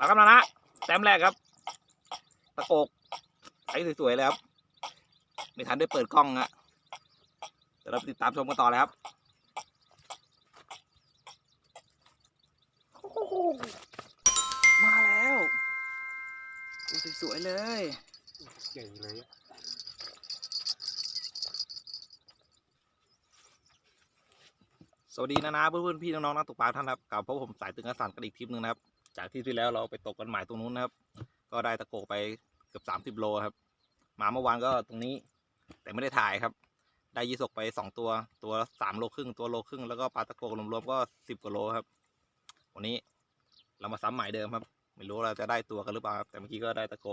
มาครับนะนะแต้มแรกครับ ตะโกกใสสวยๆเลยครับ ไม่ทันได้เปิดกล้องอะเดี๋ยวเราไปติดตามชมกันต่อเลยครับมาแล้วดูสวยๆเลยใหญ่เลยอะสวัสดีนะนะเพื่อนๆพี่น้องๆนักตกปลาท่านครับกับพวกผมสายตึงกระสันกันอีกทริปหนึ่งนะครับ จากที่ที่แล้วเราไปตกกันหมายตรงนู้นนะครับ ก็ได้ตะโกไปเกือบสามสิบโลครับ มาเมื่อวานก็ตรงนี้ แต่ไม่ได้ถ่ายครับ ได้ยีสกไปสองตัว ตัวสามโลครึ่ง ตัวโลครึ่ง แล้วก็ปลาตะโกกรวมๆก็สิบกว่าโลครับ วันนี้เรามาซ้ำใหมายเดิมครับ ไม่รู้เราจะได้ตัวกันหรือเปล่าครับ แต่เมื่อกี้ก็ได้ตะโก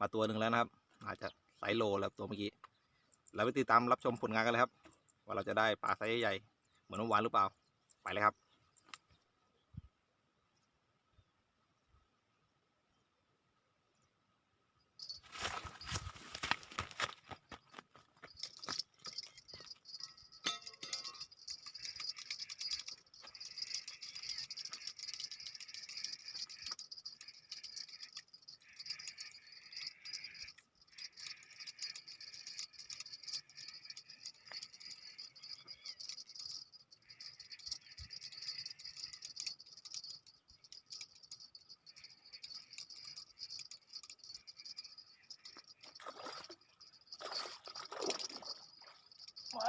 มาตัวหนึ่งแล้วนะครับ อาจจะไซโลแล้วตัวเมื่อกี้ เราไปติดตามรับชมผลงานกันเลยครับ ว่าเราจะได้ปลาไซส์ใหญ่เหมือนเมื่อวานหรือเปล่า ไปเลยครับ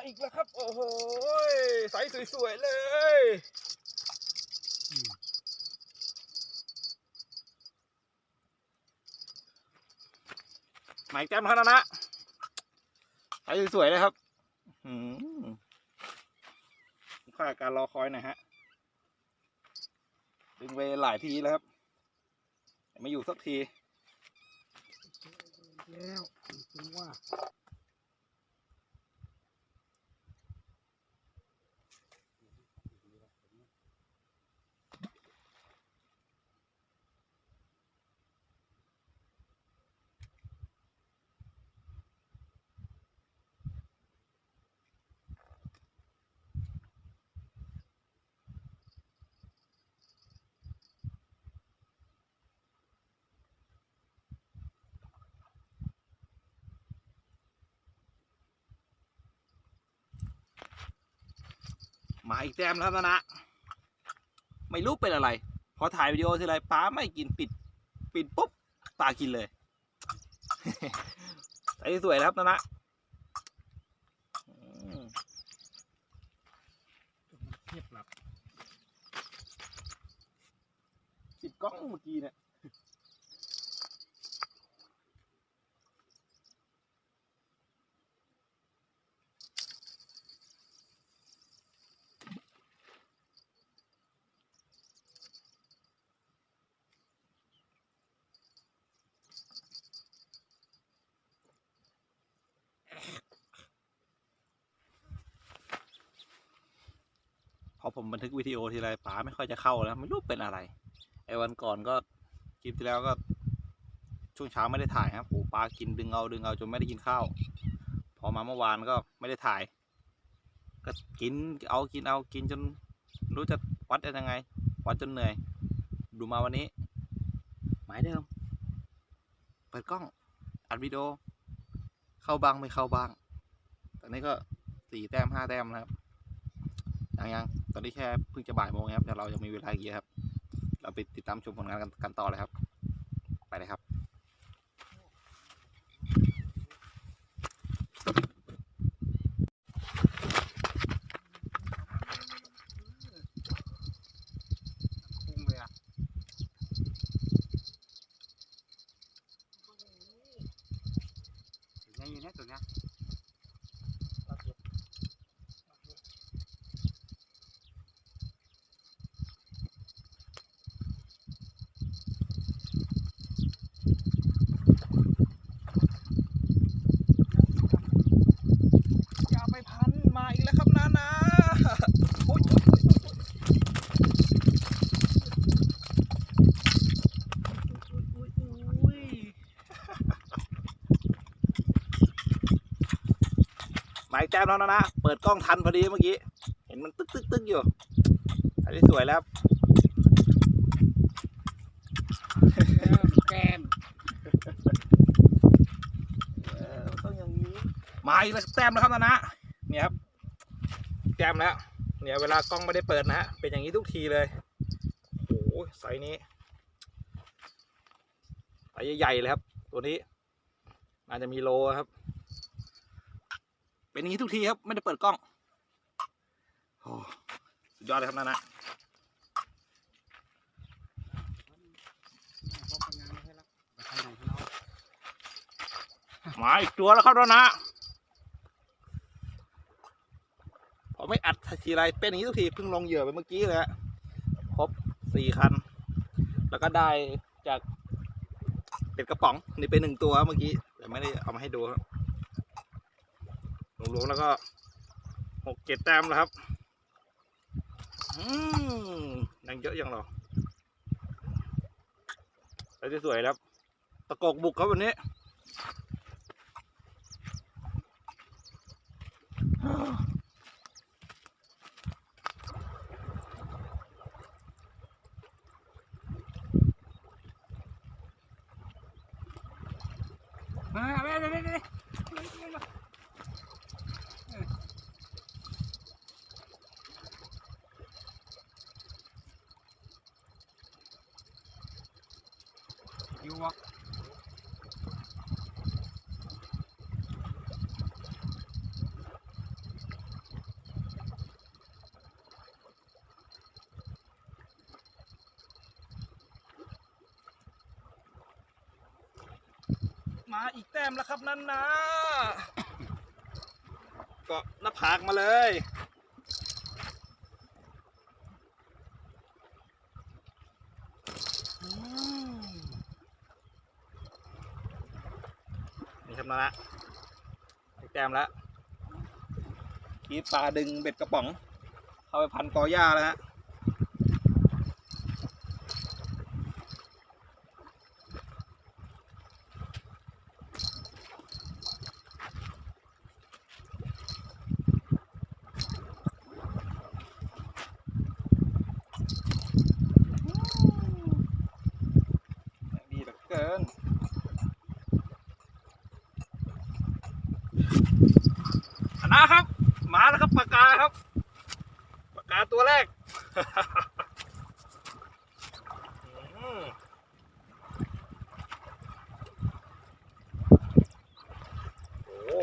อีกแล้วครับ โอ้โหไซส์สวยๆเลยหมายแก้มครันะนะไซส์สวยๆเลยครับค่าการรอคอยน่อยฮะ ดึงไปหลายทีแล้วครับ ไม่อยู่สักที แล้วถึงว่า มาอีกแต้มแล้วนะนะ ไม่รู้เป็นอะไร พอถ่ายวิดีโอทีไรป้าไม่กินปิด ปิดปุ๊บปลากินเลยไอ้สวยนะครับนะนะอืมเทียบหลับปิดกล้องเมื่อกี้เนี่ย พอผมบันทึกวิดีโอทีไรป๋าไม่ค่อยจะเข้าแล้วไม่รู้เป็นอะไร ไอ้วันก่อนก็คลิปที่แล้วก็ ช่วงเช้าไม่ได้ถ่ายครับโอ้ปลากินดึงเอาดึงเอาจนไม่ได้กินข้าวพอมาเมื่อวานก็ไม่ได้ถ่าย ก็กินเอากินเอากินจนรู้จะวัดยังไงวัดจนเหนื่อย ดูมาวันนี้ หมายเดิม เปิดกล้องอัดวิดีโอเข้าบ้างไม่เข้าบ้าง ตอนนี้ก็สี่แต้มห้าแต้มนะครับยังยัง ตอนนี้แค่เพิ่งจะบ่ายโมงครับแต่เรายังมีเวลาอีกเยอะครับ เราไปติดตามชมผลงานกันกันต่อเลยครับ ไปเลยครับ มแล้วนะนะ เปิดกล้องทันพอดีเมื่อกี้ เห็นมันตึ๊กตึ๊กตึ๊กอยู่ อันนี้สวยแล้วแกมต้องอย่างนี้ มาอีกแล้วแตมแล้วครับนะนะ เนี่ยครับ แตมแล้ว เนี่ยเวลากล้องไม่ได้เปิดนะฮะ เป็นอย่างนี้ทุกทีเลย โอ้โหไซนี้ไซใหญ่เลยครับ ตัวนี้อาจจะมีโลครับ เป็นอย่างนี้ทุกทีครับ ไม่ได้เปิดกล้องโอ้สุดยอดเลยครับนะนนะมาอีกตัวแล้วครับนะนะพอไม่อัดทีไรเป็นอย่างนี้ทุกทีเพิ่งลงเหยื่อไปเมื่อกี้เลยครบสี่คัน แล้วก็ได้จากเป็ดกระป๋องนี่เป็นหนึ่งตัวเมื่อกี้แต่ไม่ได้เอามาให้ดูครับ รวมๆแล้วก็หกเจ็ดแต้มแล้วครับอืมยังเยอะยังหรอแล้วสวยๆครับ ตะกอกบุกครับวันนี้ มาไปไปไปไปอ ยวะมาอีกแต้มแล้วครับนั่นนะ ก็หน้าผากมาเลย มาละนะอีกแต้มแล้วคีปลาดึงเบ็ดกระป๋อง เข้าไปพันกอหญ้าแล้วฮะ ดีเหลือเกิน ชนะครับ มาแล้วครับปากกาครับปากกาตัวแรกอืมโอ้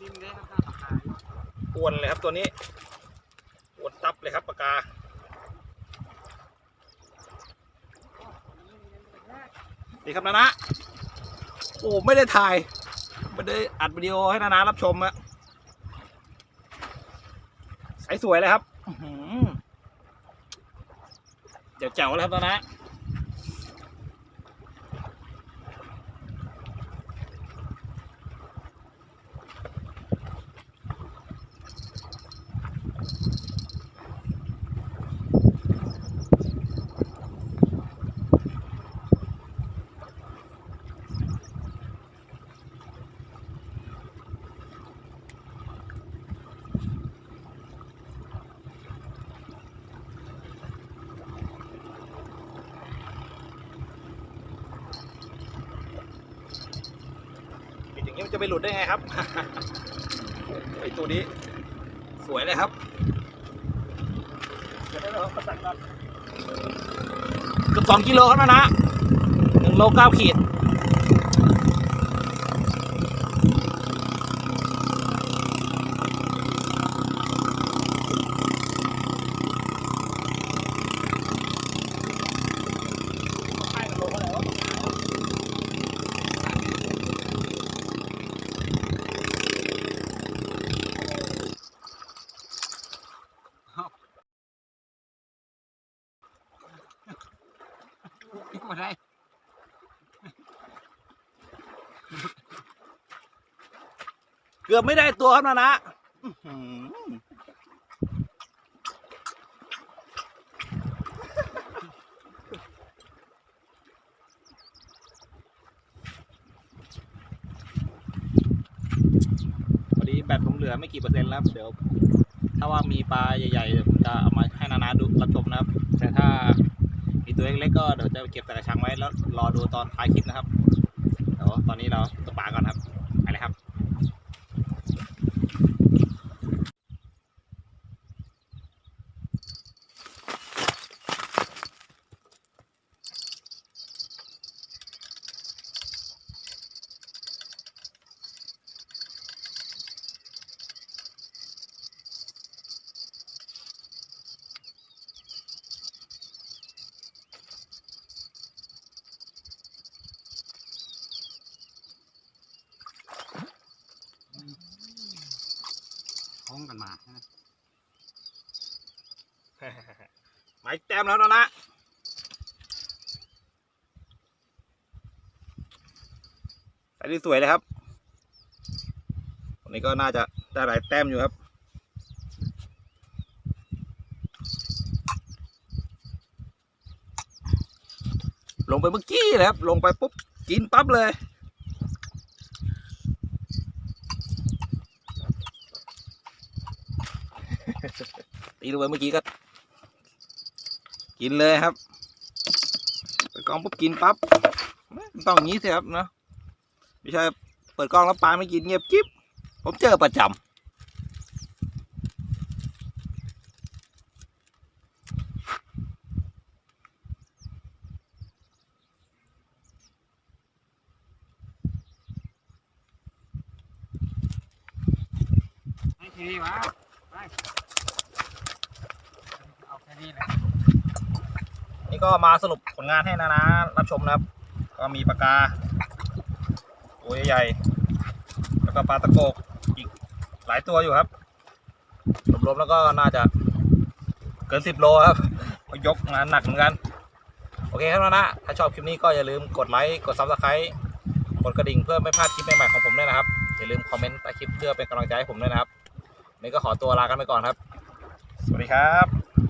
ดิ้นได้ครับปากกาอ้วนเลยครับตัวนี้อ้วนตับเลยครับปากกานี่ครับนานะโอ้ไม่ได้ถ่าย ไม่ได้อัดวิดีโอให้นานารับชมอะใสสวยเลยครับเจ๋วๆเลยครับนานะปิดอย่า มันจะไปหลุดได้ไงครับไอตัวนี้ สวยเลยครับเดี๋ยวเราประสันก่อนเกือบสองกิโลครับนะนะหนึ่งโลเก้าขีด เกือบไม่ได้ตัวครับนะนะพอดีแบตผมเหลือไม่กี่เปอร์เซ็นต์แล้วเดี๋ยวถ้าว่ามีปลาใหญ่ๆเดี๋ยวผมจะเอามาให้นานาดูรับชมนะครับ แต่ถ้ามีตัวเล็กๆก็เดี๋ยวจะเก็บใส่กระชังไว้แล้วรอดูตอนท้ายคลิปนะครับ ยวตอนนี้เราตกปลาก่อนครับไปเลยครับ ท้องกันมาใช่ไหม ไม้แต้มแล้วนะใส่ที่สวยเลยครับวันนี้ก็น่าจะได้หลายแต้มอยู่ครับลงไปเมื่อกี้เลยครับ ลงไปปุ๊บ กินปั๊บเลย ตีลงไปเมื่อกี้ก็ กินเลยครับเปิดกล้องปุ๊บกินปั๊บต้องอย่างนี้สิครับเนอะไม่ใช่เปิดกล้องแล้วปลาไม่กินเงียบกิ๊บผมเจอประจำให้ทีนี้มาไปเอาแค่นี้แหละ นี่ก็มาสรุปผลงานให้นะนะ รับชมนะครับ ก็มีปากกาตัวใหญ่ๆแล้วก็ปลาตะโกกอีกหลายตัวอยู่ครับรวมๆแล้วก็น่าจะเกินสิบโลครับยกงานหนักเหมือนกัน โอเคครับนะนะ ถ้าชอบคลิปนี้ก็อย่าลืมกดไลค์กดซับสไครต์กดกระดิ่งเพื่อไม่พลาดคลิปใหม่ๆของผมด้วยนะครับ อย่าลืมคอมเมนต์ใต้คลิปเพื่อเป็นกำลังใจให้ผมด้วยนะครับนนี้ก็ขอตัวลากันไปก่อนครับ สวัสดีครับ